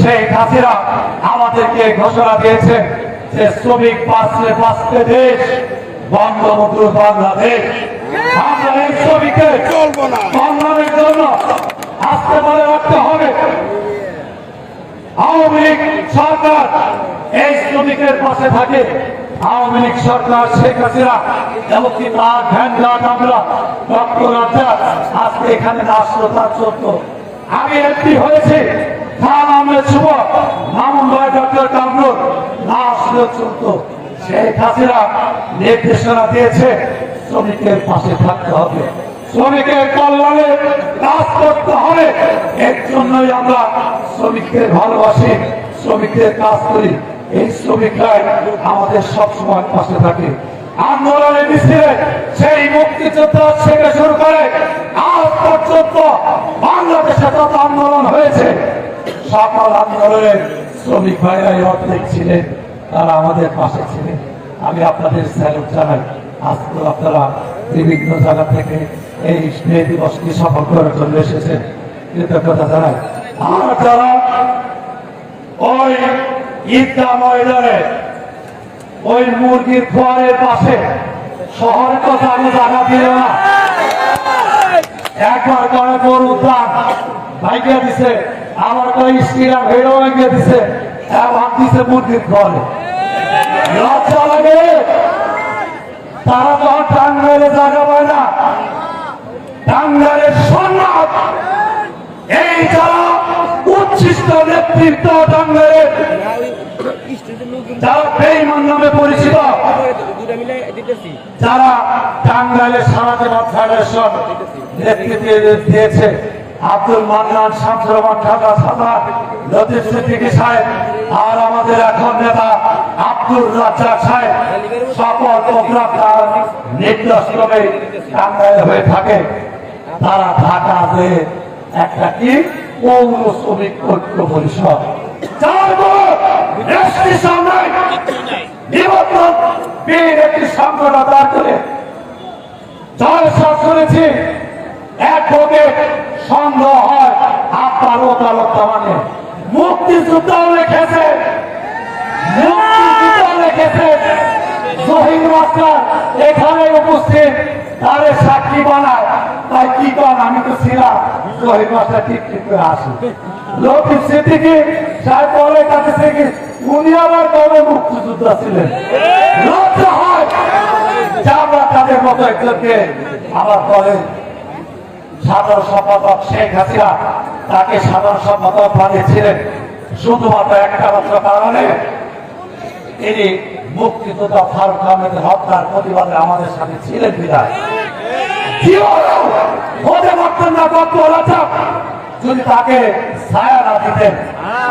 শেখ হাসিনা আমাদেরকে ঘোষণা দিয়েছেন যে শ্রমিক বাঁচলে বাঁচতে দেশ বঙ্গবন্ধু বাংলাদেশ। আমরা এই শ্রমিকের চলবো না। সংগ্রামের জন্য আসতে বলে রাখতে হবে। আওয়ামী লীগ সরকার এই শ্রমিকের পাশে থাকে। আওয়ামী লীগ সরকার শেখ হাসিনা এমনকি তার ধ্যান আমরা ডক্টর আজকে এখানে তার চোদ্দ। আমি এমপি হয়েছে। নির্দেশনা দিয়েছে, শ্রমিকের পাশে থাকতে হবে। শ্রমিকের কাজ করতে হবে। এর জন্যই আমরা শ্রমিকদের ভালোবাসি, শ্রমিকদের কাজ করি। এই শ্রমিকরাই আমাদের সবসময় পাশে থাকে। আন্দোলনের মিছিলে সেই মুক্তিযোদ্ধা থেকে শুরু করে আজ পর্যন্ত বাংলাদেশে যত আন্দোলন হয়েছে, সকল আন্দোলনের শ্রমিক ভাইরাই অর্ধেক ছিলেন, তারা আমাদের পাশে ছিলেন। আমি আপনাদের স্যালুট জানাই আজকে আপনারা বিভিন্ন জায়গা থেকে এই মে দিবসকে সফল করার জন্য এসেছেন। কৃতজ্ঞতা জানাই। আর যারা ওই ঈদগাহ ময়দানে ওই মুরগির খোয়ারের পাশে। শহরে তো জানো, জায়গা দিল না। একবার করে ভাইকে দিছে। হেরো ভাইকে দিছে। দিছে মুরগির খোয়ারে লজ্জা লাগে। তারা যখন টাঙ্গাইলে জায়গা পায় না। সম্মান এই যারা উচ্ছিষ্ট নেতৃত্ব টাঙ্গাইলের নামে পরিচিত, যারা ফেডারেশন দিয়েছে, আব্দুল মান্নান শামসুর রহমান সাদাত, লতিফ সাহেব, আর আমাদের এখন নেতা আব্দুল রাজ্জাক সাহেব, সকল হয়ে থাকে। তারা ঢাকা একটা কি পৌর শ্রমিক ঐক্য পরিষদ। রেস্ট্রিকশন নাই নিবন্ধন বীর একটি সংগঠন দাঁড় করে। জয়সব শুনেছি এক ভোগে সন্দেহ হয় আপনার ওকালতা মানে মুক্তিযুদ্ধ লিখেছে। মুক্তিযুদ্ধ লিখেছে। জহির মাস্টার এখানে উপস্থিত। তারে সাক্ষী বানায়। তাই কি কন? আমি তো ছিলাম। জহির মাস্টার ঠিক ঠিক করে আসি লতিফ সিদ্দিকি, সাহেব কাছে থেকে উনি আবার কবে মুক্তিযুদ্ধ ছিলেন। যে আমরা তাদের মতো একজনকে আবার বলেন সাধারণ সম্পাদক শেখ হাসিনা তাকে সাধারণ সম্পাদক বানিয়েছিলেন শুধুমাত্র একটা কারণে। তিনি মুক্তিযোদ্ধা ফারুক আহমেদের হত্যার প্রতিবাদে আমাদের সাথে ছিলেন বিদায়। হতে পারতেন না যদি তাকে ছায়া না দিতেন,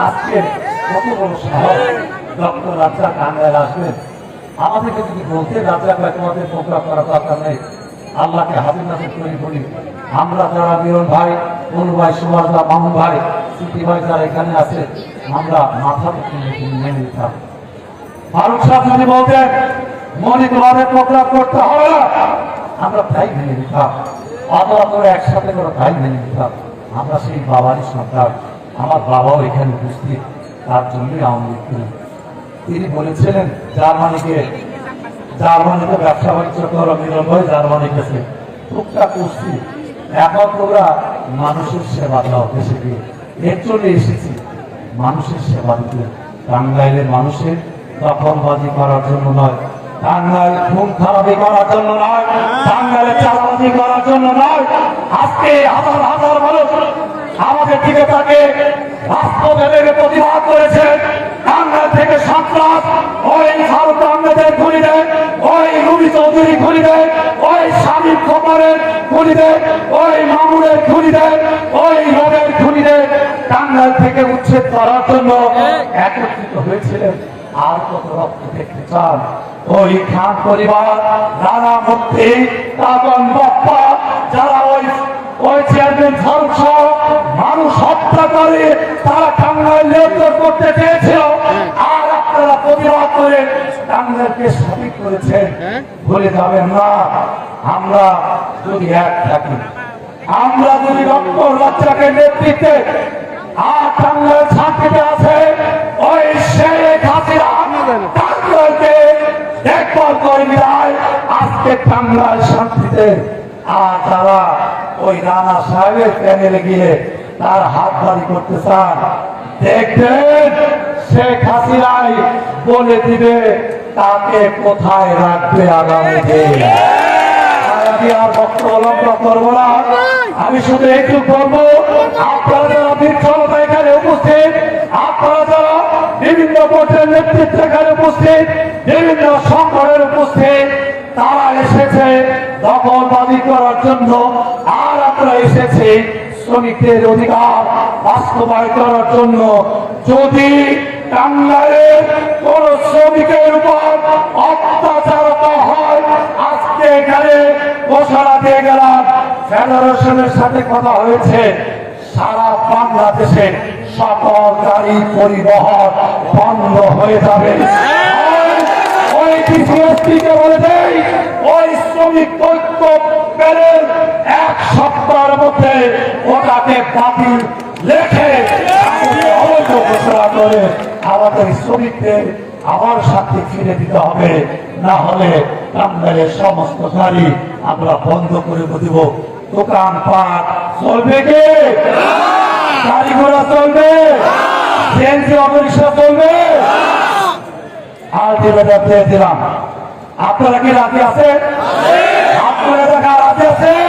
আজকে কত বড় সাহস ডক্টর রাজা কান্দায় আসবেন আমাদেরকে যদি বলতে রাজা ভাই তোমাদের প্রোগ্রাম করার দরকার নেই। আল্লাহকে হাবিব নাজির করে, বলি, আমরা যারা মিলন ভাই, অনু ভাই, সুভাষ দা, মামুন ভাই সিটি ভাই যারা এখানে আছে, আমরা মাথা মেনে নিতাম ফারুক সাহেব যদি বলতেন, মনে তোমাদের প্রোগ্রাম করতে হবে না, আমরা তাই মেনে নিতাম অথবা করে একসাথে করে তাই মেনে নিতাম আমরা সেই বাবারই সন্তান। আমার বাবাও এখানে উপস্থিত। তার জন্যই আওয়ামী লীগ। তিনি বলেছিলেন, জার্মানিকে জার্মানিতে ব্যবসা বাণিজ্য করো মিলন ভাই জার্মানি গেছে টুকটাক করছি এখন তোমরা মানুষের সেবা দাও দেশে গিয়ে। এর জন্য এসেছি মানুষের সেবা দিতে। টাঙ্গাইলের মানুষের দখলবাজি করার জন্য নয়। টাঙ্গাইল খুন খারাপি করার জন্য নয়। টাঙ্গাইলে করার জন্য নয়। আজকে হাজার হাজার মানুষ আমাদের দিকে তাকে বাস্তবের প্রতিবাদ করেছে। টাঙ্গাইল থেকে সন্ত্রাস, ওই ফারুক আহমেদের খুলি দেয়, ওই রুবি চৌধুরী খুলি দেয়, ওই স্বামী খবরের খুলি দেয়, ওই মামুনের খুলি দেয়, ওই রোগের খুলি দেয়। টাঙ্গাইল থেকে উচ্ছেদ করার জন্য একত্রিত হয়েছিলেন। আর কত রক্ত দেখতে চান? ওই খান পরিবার, রানা মুক্তি কাগন বাপ্পা, যারা করতে চেয়েছিল আর আপনারা প্রতিবাদ করে টাঙ্গাইলকে সঠিক করেছেন। ভুলে যাবেন না আমরা যদি এক থাকি আমরা যদি ডক্টর বাচ্চাকে নেতৃত্বে আর টাঙ্গাইল শান্তিতে আছে ওই শেখ হাসিনা টাঙ্গাইলকে দেখভাল করে আজকে টাঙ্গাইল শান্তিতে। আর তারা ওই সাহেবের প্যানেলে গিয়ে তার হাত বাড়ি করতে চান দেখবেন শেখ হাসিনাই বলে দিবে, তাকে কোথায় রাখবে আগামী দিন? আর শুধু একটু করব আপনারা যারা বৃক্ষলতা এখানে আপনারা বিভিন্ন বোর্ডের বিভিন্ন সংগঠনের উপস্থিত, তারা এসেছে দখলবাদী করার জন্য। আর আমরা এসেছি শ্রমিকদের অধিকার বাস্তবায়ন করার জন্য যদি টাঙ্গাইলের কোন শ্রমিকের উপর অত্যাচারতা হয়, আজকে এখানে ঘোষণা দিয়ে গেলাম, ফেডারেশনের সাথে কথা হয়েছে। সারা বাংলাদেশে সকল গাড়ি পরিবহন বন্ধ হয়ে যাবে। বলে দেয় ওই শ্রমিক এক সপ্তাহের মধ্যে। ওটাকে বাতিল লেখে ঘোষণা করে আমাদের শ্রমিকদের আবার সাথে ফিরে দিতে হবে। না হলে টাঙ্গাইলের সমস্ত গাড়ি আমরা বন্ধ করে দিব। দোকান পাট চলবে? কে গাড়ি ঘোড়া চলবে আপনারা কি রাজি আছেন? আপনারা রাজি আছেন